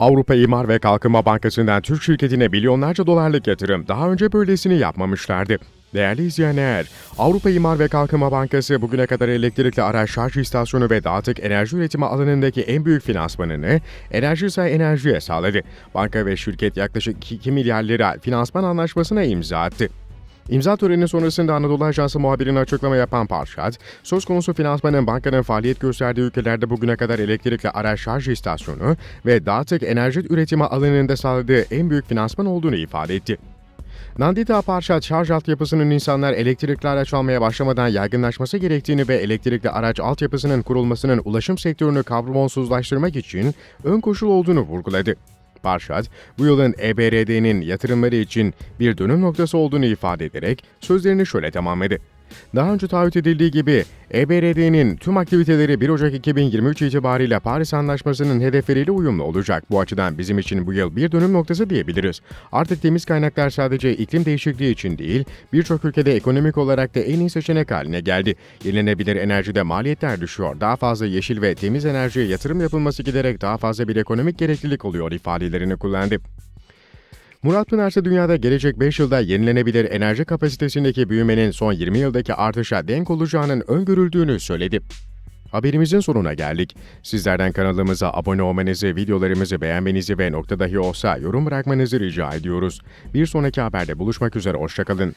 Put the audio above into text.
Avrupa İmar ve Kalkınma Bankası'ndan Türk şirketine milyonlarca dolarlık yatırım daha önce böylesini yapmamışlardı. Değerli izleyenler, Avrupa İmar ve Kalkınma Bankası bugüne kadar elektrikli araç şarj istasyonu ve dağıtık enerji üretimi alanındaki en büyük finansmanını Enerjisa Enerji'ye sağladı. Banka ve şirket yaklaşık 2 milyar lira finansman anlaşmasına imza attı. İmza töreni sonrasında Anadolu Ajansı muhabirine açıklama yapan Parşat, söz konusu finansmanın bankanın faaliyet gösterdiği ülkelerde bugüne kadar elektrikli araç şarj istasyonu ve dağıtık enerji üretimi alanında sağladığı en büyük finansman olduğunu ifade etti. Nandita Parşat şarj altyapısının insanlar elektrikli araç almaya başlamadan yaygınlaşması gerektiğini ve elektrikli araç altyapısının kurulmasının ulaşım sektörünü karbonsuzlaştırmak için ön koşul olduğunu vurguladı. Parşat, bu yılın EBRD'nin yatırımları için bir dönüm noktası olduğunu ifade ederek sözlerini şöyle tamamladı. Daha önce taahhüt edildiği gibi EBRD'nin tüm aktiviteleri 1 Ocak 2023 itibariyle Paris Anlaşması'nın hedefleriyle uyumlu olacak. Bu açıdan bizim için bu yıl bir dönüm noktası diyebiliriz. Artık temiz kaynaklar sadece iklim değişikliği için değil, birçok ülkede ekonomik olarak da en iyi seçenek haline geldi. Yenilenebilir enerjide maliyetler düşüyor. Daha fazla yeşil ve temiz enerjiye yatırım yapılması giderek daha fazla bir ekonomik gereklilik oluyor ifadelerini kullandı. Murat Pınar ise dünyada gelecek 5 yılda yenilenebilir enerji kapasitesindeki büyümenin son 20 yıldaki artışa denk olacağının öngörüldüğünü söyledi. Haberimizin sonuna geldik. Sizlerden kanalımıza abone olmanızı, videolarımızı beğenmenizi ve nokta dahi olsa yorum bırakmanızı rica ediyoruz. Bir sonraki haberde buluşmak üzere, hoşçakalın.